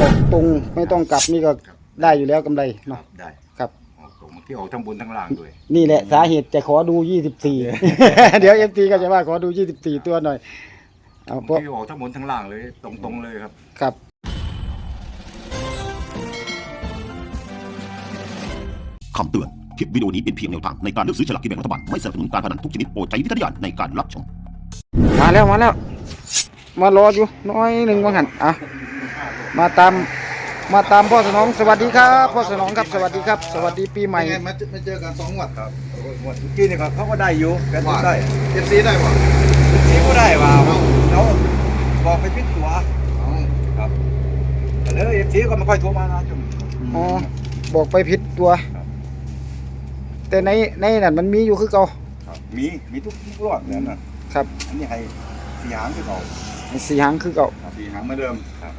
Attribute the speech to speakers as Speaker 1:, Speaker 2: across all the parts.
Speaker 1: ออกตรงไม่ต้องกลับนี่ก็ได้อยู่แล้วกำไรเนาะ
Speaker 2: ได้
Speaker 1: ครับ
Speaker 2: ออกตรงที่ออกทั้งบนทั้งล่างด้วย
Speaker 1: นี่แหละสาเหตุจะขอดู 24 เดี๋ยว FT ก็จะว่าขอดู 24 ตัวหน่อยเอาเพราะ
Speaker 2: ที่ออกทั้งบนทั้งล่างเลย ตรงๆเลยครับ
Speaker 1: ครับ
Speaker 3: คำเตือน คลิปวิดีโอนี้เป็นเพียงแนวทางในการเลือกซื้อฉลากกินแบ่งรัฐบาล ไม่สนับสนุนการพนันทุกชนิดโปรดใช้วิจารณญาณในการรับชม
Speaker 1: มาแล้วมาแล้ว มารออยู่น้อยหนึ่งว่าหันอะ มาตามมาตามพ่อสนองสวัสดีครับ พ่อสนองครับสวัสดีครับ สวัสดีปีใหม่
Speaker 4: ไม่งั้นมาเจอมาเจอกันสองงวดครับ
Speaker 2: หมดเมื่อกี้นี่เขาก็ได้อยู่แก
Speaker 4: ว่า
Speaker 2: ได้
Speaker 4: เอฟซีได้ป่ะ
Speaker 2: นี่ก็ได้ว่าแล้วบอกไปพิดตัวครับแต่แล้วเอฟซีก็ไม่ค่อยโทรมานะจุ่ม
Speaker 1: อ๋อบอกไปผิดตัว
Speaker 2: ครับ
Speaker 1: แต่ในในนั่นมันมีอยู่คือเก่า
Speaker 2: ครับมีมีทุกทุกรอบเนี่ยนะครับ อันนี้ให้สี่หางที่เขา
Speaker 1: สีหางคือเก่า
Speaker 4: สี่หางเหมือนเดิม
Speaker 2: ครับ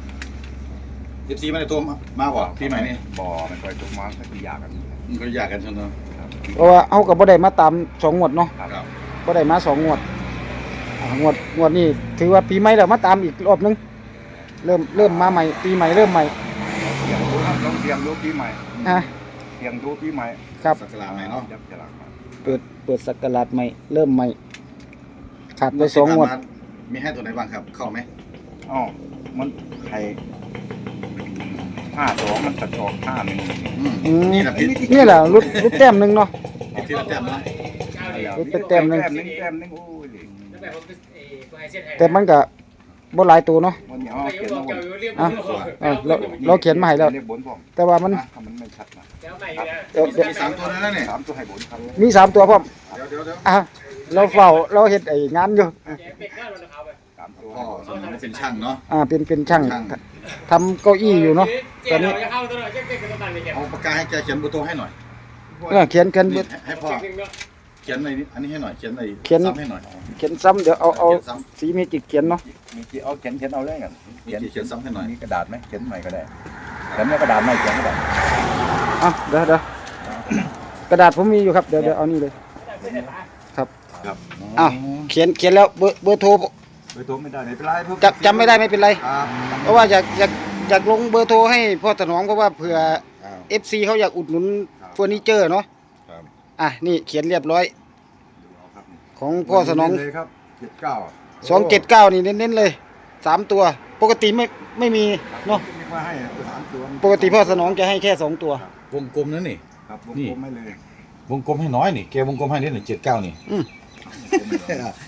Speaker 4: เอฟซีไม่ได้ตัวมาป่ะปีใหม่นี่
Speaker 2: บ่ไม่ค่อยโทรมาก็อยากกัน
Speaker 4: มันก็อยากกันชนเนอะ
Speaker 2: ครับ
Speaker 1: เพราะว่าเอากับบ่ได้มาตามสองงวดเนาะ
Speaker 2: ครับ
Speaker 1: บ่ได้มาสองงวดอ่างวดงวดนี้ถือว่าปีใหม่แล้วมาตามอีกรอบนึงเริ่มเริ่มมาใหม่ ปีใหม่เริ่มใหม่
Speaker 2: เสียงดูครับลองเสียงดูปีใหม่
Speaker 1: ฮะ
Speaker 2: เสียงดูปีใหม่
Speaker 1: ครับ
Speaker 4: สักการะใหม่เนาะ
Speaker 2: ยับฉลากมา
Speaker 1: เปิดเปิดสักราชใหม่ เริ่มใหม่ขาดไปสองงวด
Speaker 4: มีให้ตัวไหนบ้างครับ เข้าไหม
Speaker 2: อ๋อมันไข่ ห้าสองมันกระจอกห้าหนึ่ง
Speaker 1: อืม
Speaker 4: นี่แหละพิษ
Speaker 1: นี่แหละรุดรุดแต้มหนึ่งเนาะ
Speaker 4: ที่เราแต้มนะ
Speaker 1: รุดไปแต้มหนึ่ง
Speaker 2: แต้มหนึ่งแต้มหนึ่งโอ้ย
Speaker 1: แต่มันก็บ่หลายตัวเนาะ
Speaker 2: วันนี้อ๋อเขียนมาบน
Speaker 1: อะอะเราเราเขียนมาให้แล้ว
Speaker 2: เรียกบนผม
Speaker 1: แต่ว่ามัน
Speaker 2: อะถ้ามันไม่ชัดนะ
Speaker 1: เดี๋ยวเดี๋ยว
Speaker 4: มีสามตัวแล้วนะเนี่ย
Speaker 2: สามตัวให้บนครับ
Speaker 1: มีสามตัวพร้อม
Speaker 4: เดี๋ยวเดี๋ยวเดี๋ยว
Speaker 1: อะเราเฝ้าเราเฮ็ดไอ้งานอยู่
Speaker 2: สามตัว
Speaker 4: พ่อสมมติเป็นช่างเนาะ
Speaker 1: อ่าเป็นเป็นช่าง
Speaker 4: ช่าง
Speaker 1: ทำเก้าอี้อยู่เนาะตอนนี้
Speaker 4: เอาปากกาให้แกเขียนเบอร์โทรให้หน่อย
Speaker 1: เออเขียนเขียน
Speaker 4: นี่ให้พ่อเขียนในนี้อันนี้ให้หน่อยเขียนใน
Speaker 1: เขียน
Speaker 4: ซ้ำให้หน่อย
Speaker 1: เขียนซ้ำเดี๋ยวเอาเอา
Speaker 4: ขียนซ้
Speaker 1: สีเมจิกเขียนเนาะ
Speaker 2: มีกี่เอาเขียนเขียนเอาเลยกันำ
Speaker 4: มีกี่เขียนซ้ำให้หน่อย
Speaker 2: มีกระดาษไหมเขียนใหม่ก็ได้เขียนไม่กระดาษไม่เขียนก็ได้
Speaker 1: อะเดี๋ยวเดี๋ยวกระดาษผมมีอยู่ครับเดี๋ยวเดี๋ยวเอานี่เลยครับ
Speaker 2: ครับ
Speaker 1: อ้าวเขียนเขียนแล้วเบอร์เบอร์โทร
Speaker 2: โดยตัวไม่ได้ไม่เป็นไรพวก
Speaker 1: จำจำไม่ได้ไม่เป็นไร
Speaker 2: ครับ
Speaker 1: เพราะว่าอยากอยากอยากลงเบอร์โทรให้พ่อถนอมเพราะว่าเผื่อ
Speaker 4: อ้าว
Speaker 1: FC เขาอยากอุดหนุนเฟอร์นิเจอร์เนาะ
Speaker 4: ครับ
Speaker 1: อะนี่เขียนเรียบร้อย
Speaker 2: ครับ
Speaker 1: ของพ่อสนอง
Speaker 2: เลยครับเจ็ดเก้า
Speaker 1: สองเจ็ดเก้านี่เน้นๆเลยสามตัว ปกติไม่ไม่มีเนาะ
Speaker 2: นึกว่าให้ตัวสามตัว
Speaker 1: ปกติพ่อสนองจะให้แค่สองตัว
Speaker 4: วงกลมนั่นนี่
Speaker 2: ครับวง
Speaker 4: นี่
Speaker 2: กลมไม่เลย
Speaker 4: วงกลมให้น้อยนี่แกวงกลมให้นิดหนึ่งเจ็ดเก้านี่
Speaker 1: อืม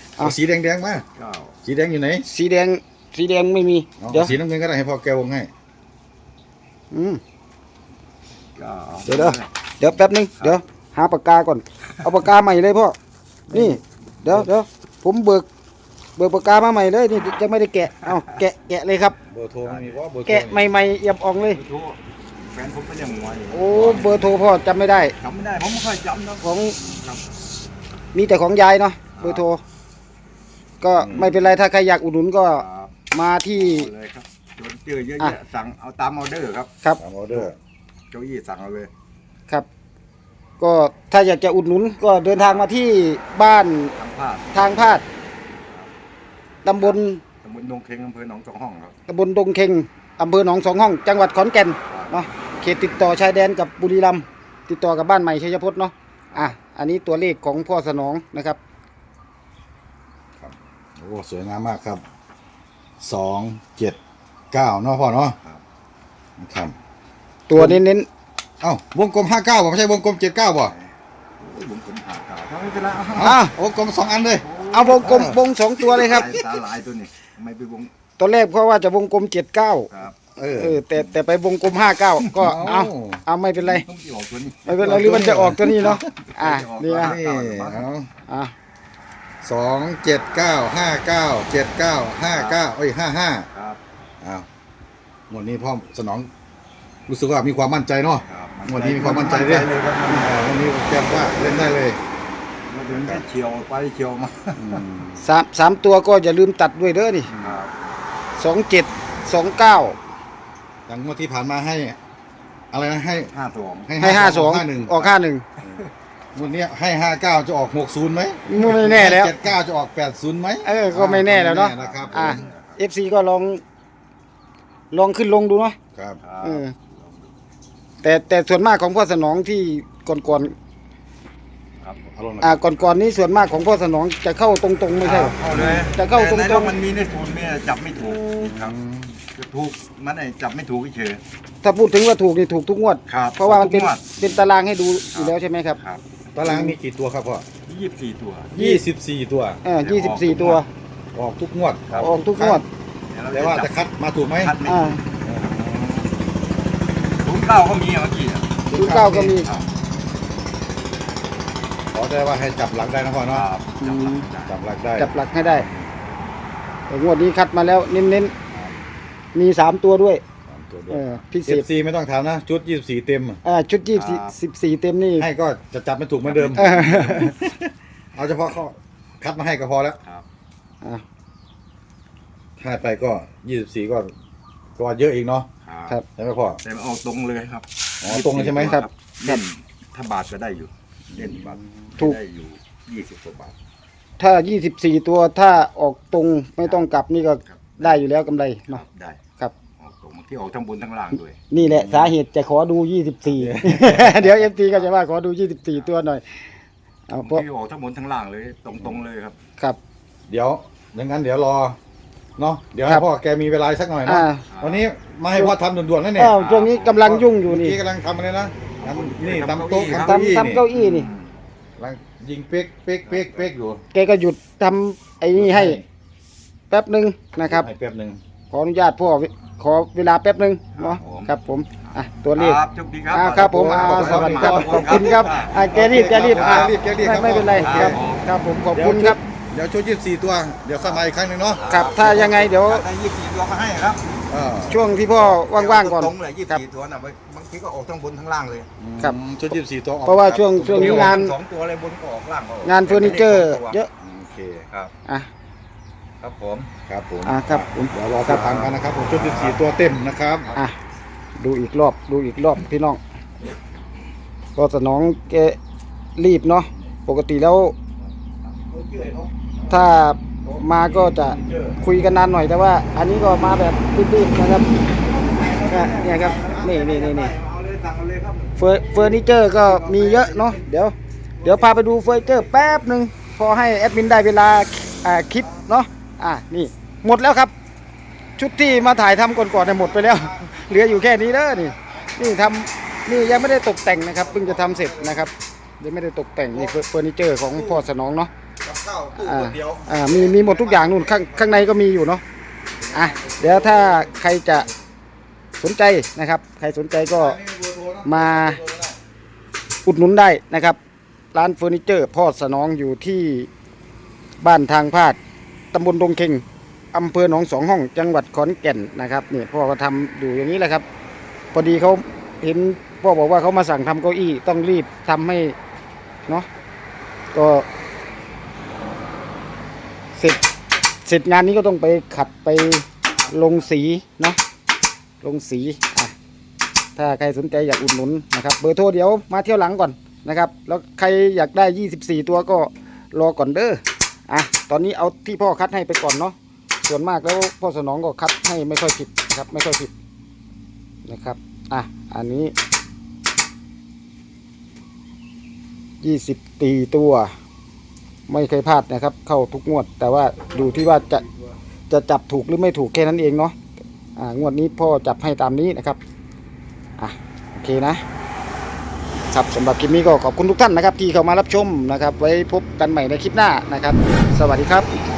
Speaker 4: เอาสีแดงแดงๆมา
Speaker 2: เก้า
Speaker 4: สีแดงอยู่ไหน
Speaker 1: สีแดง สีแดงไม่มี
Speaker 4: เอา
Speaker 1: เดี๋ยว
Speaker 4: สีน้ำเงินก็ได้ให้พ่อแกวงให้
Speaker 1: อืม
Speaker 2: เก้า
Speaker 1: เดี๋ยวเดี๋ยวเดี๋ยวแป๊บนึง เดี๋ยว หาปากกาก่อน เอาปากกาใหม่เลยพ่อ นี่ เดี๋ยวเดี๋ยวผมเบิก เบิกปากกามาใหม่เลย นี่จะไม่ได้แกะ เอาแกะ แกะเลยครับ
Speaker 4: เบอร์โทรไม่มีว่าเบอร์โทร
Speaker 1: แกะใหม่ๆเอี่ยมอ่องเลย
Speaker 2: โทรแฟนผมก็ยังงงอยู่
Speaker 1: โอ้ เบอร์โทรพ่อจำไม่ได้
Speaker 2: จำไม่ได้ผมไม่ค่อยจำนะ
Speaker 1: ของมีแต่ของยายเนาะ เบอร์โทร ก็ไม่เป็นไรถ้าใครอยากอุดหนุนก็
Speaker 2: ครับ
Speaker 1: มาที่
Speaker 2: เอาเลยครับจนเจอเยอะ
Speaker 1: อะ
Speaker 2: แยะสั่งเอาตามออเดอร์ครับ
Speaker 1: ครับ
Speaker 4: ตามออเดอร์
Speaker 2: เก้าอี้สั่งเอาเลย
Speaker 1: ครับ ก็ถ้าอยากจะอุดหนุนก็เดินทางมาที่บ้าน
Speaker 2: ทำผ้า
Speaker 1: ทางพาดตำบล
Speaker 2: ตำบลดงเค็งอำเภอหนองจอกห้องครับ
Speaker 1: ตำบลดงเค็งอำเภอหนองสองห้อง จังหวัดขอนแก่นเนาะเขตติดต่อชายแดนกับบุรีรัมย์ติดต่อกับบ้านใหม่ชัยพจน์เนาะอะอันนี้ตัวเลขของพ่อสนองนะครับ
Speaker 4: โอ้ สวยงามมากครับสองเจ็ดเก้าเนาะพ่อเนาะครับ
Speaker 1: ตัวเน้น
Speaker 4: เอ้าวงกลมห้าเก้าไม่ใช่วงกลมเจ็ดเก้าป่ะ
Speaker 2: โอ้ยผมผมหาข่าวไม่เป็นไรเอา
Speaker 1: ๆอะ
Speaker 4: วงกลมสองอันเลย
Speaker 1: เอาวงกลมวงสองตัวเลยครับ
Speaker 2: ตาหลายตัวนี่ทำไมไปวง
Speaker 1: ตอนแรกเพราะว่าจะวงกลมเจ็ดเก้า
Speaker 2: ครับ
Speaker 4: เออ
Speaker 1: เออแต่แต่ไปวงกลมห้าเก้าก็เอาเอาไม่เป็นไร
Speaker 2: ต้องที่ออกตัวนี้
Speaker 1: ไม่เป็นไรหรือมันจะออกตัวนี้เนาะอะนี่นะ
Speaker 4: นี่เอา
Speaker 1: อะ
Speaker 4: สองเจ็ดเก้าห้าเก้าเจ็ดเก้าห้าเก้าเอ้ยห้าห้า
Speaker 2: ครับ
Speaker 4: อ้าวงวดนี้พ่อสนองรู้สึกว่ามีความมั่นใจเนาะ
Speaker 2: ครับ
Speaker 4: งวดนี้มีความมั่นใจด้วย
Speaker 2: เลยครับ
Speaker 4: อ่าวันนี้แจ้งว่าเล่นได้เลย
Speaker 2: มาถึงได้เฉียวไปเฉียวมา
Speaker 4: อืม
Speaker 1: สามสามตัวก็อย่าลืมตัดด้วยเด้อนี่
Speaker 2: ครับ
Speaker 1: สองเจ็ดสองเก้า
Speaker 4: อย่างงวดที่ผ่านมาให้ อะไรนะให้
Speaker 2: ห้าสอง
Speaker 1: ให้ห้าสอง
Speaker 4: ห้าหนึ่ง
Speaker 1: ออกห้าหนึ่ง
Speaker 4: ง วดเนี้ยให้ห้าเก้าจะออกหกศูนย์ไหม
Speaker 1: ไม่แน่แล้ว
Speaker 4: เจ็ดเก้าจะออกแปดศูนย์ไหม
Speaker 1: เออก็ไม่แน่แล้วเนาะ
Speaker 4: ไม่นะครับ
Speaker 1: อะ FC ก็ลอง ลองขึ้นลงดูเนาะ
Speaker 4: ครับ
Speaker 2: ครับ
Speaker 1: เออแต่แต่ส่วนมากของพ่อสนองที่ก่อนก่อน
Speaker 2: ครับ
Speaker 4: เอาลงหน่อย
Speaker 1: ๆอ่าก่อนก่อนๆนี้ส่วนมากของพ่อสนองจะเข้าตรงๆไม่ใช่เหรอ
Speaker 2: เข้าเลย
Speaker 1: จะเข้าตรงๆ
Speaker 2: แต่ในมันมีในศูนย์เนี่ยจับไม่ถูกครับจะถูกมันไอ้จับไม่ถูกเฉย
Speaker 1: ถ้าพูดถึงว่าถูกนี่ถูกทุกงวด
Speaker 2: ครับ
Speaker 1: เพราะว่ามันเป็น
Speaker 2: ทุกงวด
Speaker 1: เป็นตารางให้ดูอยู่แล้วใช่ไหมครับ
Speaker 2: ครับ
Speaker 4: ตารางมีกี่ตัวครับพ่อ
Speaker 2: ยี่สิบสี่ตัว
Speaker 4: ยี่สิบสี่ตัว
Speaker 1: เออยี่สิบสี่ตัว
Speaker 4: ออกทุกงวด
Speaker 2: ครับ
Speaker 1: ออกทุกงวด
Speaker 4: แต่ว่าจะคัดมาถูกไหม
Speaker 2: คัดไม่
Speaker 1: อ่า
Speaker 2: ศูนย์เก้าก็มีอะเมื่อกี้อะ
Speaker 1: ศูนย์เก้าก็มี
Speaker 2: ครับ
Speaker 4: ขอแต่ว่าให้จับหลักได้นะพ่อ
Speaker 2: ค
Speaker 4: เนาะ
Speaker 2: รับ
Speaker 1: อืม
Speaker 4: จับหลักได้
Speaker 1: จับหลักให้ได้แต่งวดนี้คัดมาแล้วเน้นๆ มีสามตัวด้วย
Speaker 4: สาม ตัวด้ว
Speaker 1: เอยอพิเศ
Speaker 4: เอ
Speaker 1: ษ
Speaker 4: ฟซีไม่ต้องถามนะ ชุดยี่สิบสี่เต็ม
Speaker 1: อ่าชุดยี่สิบสี่เต็มนี่
Speaker 4: ให้ก็จะจับไม่ถูกเหมือนเดิม
Speaker 1: เออ
Speaker 4: เอาเฉพาะเขาคัดมาให้ก็พอแล้ว
Speaker 2: ครับ
Speaker 1: อะ
Speaker 4: ให้ไปก็ยี่สิบสี่ก็ก็เยอะอีกเนาะ
Speaker 1: ครับ
Speaker 4: ใช่ไหมพ่อ
Speaker 2: แต่มันออกตรงเลยครับ
Speaker 4: อ๋อตรงเลยใช่ไหม
Speaker 1: ครับ
Speaker 2: เล่นถ้าบาทก็ได้อยู่ เล่นบาท
Speaker 1: ถูก
Speaker 2: ได้อยู่ยี่สิบกว่าบาท
Speaker 1: ถ้ายี่สิบสี่ตัวถ้าออกตรงไม่ต้องกลับนี่ก็
Speaker 2: ครับ
Speaker 1: ได้อยู่แล้วกำไร
Speaker 2: ครั
Speaker 1: เนาะ
Speaker 2: บได้ ที่ออกทั้งบนทั้งล่างด้วย
Speaker 1: นี่แหละสาเหตุจะขอดูยี่สิบสี่ เดี๋ยวเอฟซีก็จะว่าขอดูยี่สิบสี่ตัวหน่อย เอาเพราะ
Speaker 2: ที่ออกทั้งบนทั้งล่างเลยตรงๆเลยครับ
Speaker 1: ครับ
Speaker 4: เดี๋ยวอย่างนั้นเดี๋ยวรอเนาะเดี๋ยว
Speaker 1: ค
Speaker 4: ให้
Speaker 1: รับ
Speaker 4: พ่อแกมีเวลาสักหน่อยเนาะ
Speaker 1: อ่า
Speaker 4: วันนี้มาให้พ่อทำด่วนๆนั่นเนี่ย
Speaker 1: อ้าวช่วงนี้กำลังยุ่งอยู่นี่
Speaker 4: เมื่กี้กำลังทำอะไรนะทำนี่ทำโต๊ะ
Speaker 2: ครับ
Speaker 4: ทำเก้าอี้
Speaker 1: ทำทำเก้าอี้นี่
Speaker 4: กำลังยิงเป๊กเป๊กเป๊กเป๊กอยู่
Speaker 1: แกก็หยุดทำไอ้นี่ให้ แป๊บหนึ่งนะครับ
Speaker 4: ให้แป๊บหนึ่ง
Speaker 1: ขออนุญาตพ่อขอเวลาแป๊บหนึ่งเนาะครับผมอะตัวเลข
Speaker 2: ครับโชคดีครับ
Speaker 1: อ่าครับผมอ่าสวัสดีครับขอบคุณครับอ่าแกรีบแกรีบอ่าไม่ไม่เป็นไรครับครับผมขอบคุณครับ
Speaker 4: เดี๋ยวชุดยี่สิบสี่ตัว เดี๋ยวเข้ามาอีกครั้งหนึ่งเนาะ
Speaker 1: ครับถ้ายังไงเดี๋ยว
Speaker 2: ได้ยี่สิบสี่ตัวมาให้ครับ
Speaker 4: เออ
Speaker 1: ช่วงที่พ่อว่างๆก่อน
Speaker 2: ตรงเลยยี่สิ
Speaker 1: ครับบ
Speaker 2: สี่ตัวน่ะบางทีก็ออกทั้งบนทั้งล่างเลย
Speaker 1: ครับ
Speaker 4: อืมชุดยี่สิบสี่ตัวออก
Speaker 1: เพราะว่าช่วงช่วงนี้งาน
Speaker 2: สองตัวเลยบนก็ออกล่างก็ออก
Speaker 1: งานเฟอร์นิเจอร์เยอะ
Speaker 4: โอเค
Speaker 2: ครับ
Speaker 1: อะ
Speaker 2: ครับผม
Speaker 4: ครับผม
Speaker 1: อ่าครับผม
Speaker 4: เดี๋ยวรอสักพักกันนะครับผมชุดยี่สิบสี่ตัวเต็มนะครับ
Speaker 1: อะดูอีกรอบดูอีกรอบพี่น้องก็สนองแกรีบเนาะปกติแล้ว ถ้ามาก็จะคุยกันนานหน่อยแต่ว่า อันนี้ก็มาแบบรีบๆนะครับอะเนี่ยครับนี่นี่นี่นี่
Speaker 2: เอาเลยสั่งเอาเลยครับ
Speaker 1: เฟอร์เฟอร์นิเจอร์ก็มีเยอะเนาะเดี๋ยว เดี๋ยวพาไปดูเฟอร์นิเจอร์แป๊บหนึ่งพอให้แอดมินได้เวลาอ่าคลิปเนาะ อ่านี่หมดแล้วครับ ชุดที่มาถ่ายทำก่อนๆเนี่ยหมดไปแล้ว เหลืออยู่แค่นี้เด้อนี่ นี่ทำนี่ยังไม่ได้ตกแต่งนะครับเพิ่งจะทำเสร็จนะครับยังไม่ได้ตกแต่งนี่เฟอร์นิเจอร์ของพ่อสนองเนาะ
Speaker 4: กับข้าวตู้
Speaker 1: อ่า
Speaker 4: คนเดียว
Speaker 1: อ่ามีมีหมดทุกอย่างนู่นข้างข้างในก็มีอยู่เนาะอะเดี๋ยวถ้าใครจะสนใจนะครับ ใครสนใจก็มาอุดหนุนได้นะครับ ร้านเฟอร์นิเจอร์พ่อสนองอยู่ที่บ้านทางพาด ตำบลดงเค็งอำเภอหนองสองห้อง จังหวัดขอนแก่นนะครับนี่พ่อก็ทำอยู่อย่างนี้แหละครับ พอดีเขาเห็นพ่อบอกว่าเขามาสั่งทำเก้าอี้ต้องรีบทำให้เนาะก็เสร็จเสร็จงานนี้ก็ต้องไปขัดไปลงสีเนาะลงสีอะถ้าใครสนใจอยากอุดหนุนนะครับ เบอร์โทรเดี๋ยวมาเที่ยวหลังก่อนนะครับ แล้วใครอยากได้ 24 ตัวก็รอก่อนเด้อ อะตอนนี้เอาที่พ่อคัดให้ไปก่อนเนาะส่วนมากแล้วพ่อสนองก็คัดให้ไม่ค่อยผิดครับ ไม่ค่อยผิดนะครับอะอันนี้20ตีตัว ไม่เคยพลาดนะครับ เข้าทุกงวด แต่ว่าอยู่ที่ว่าจะจะจับถูกหรือไม่ถูกแค่นั้นเองเนาะอ่างวดนี้พ่อจับให้ตามนี้นะครับอะโอเคนะ ครับสำหรับคลิปนี้ก็ขอบคุณทุกท่านนะครับ ที่เข้ามารับชมนะครับ ไว้พบกันใหม่ในคลิปหน้านะครับ สวัสดีครับ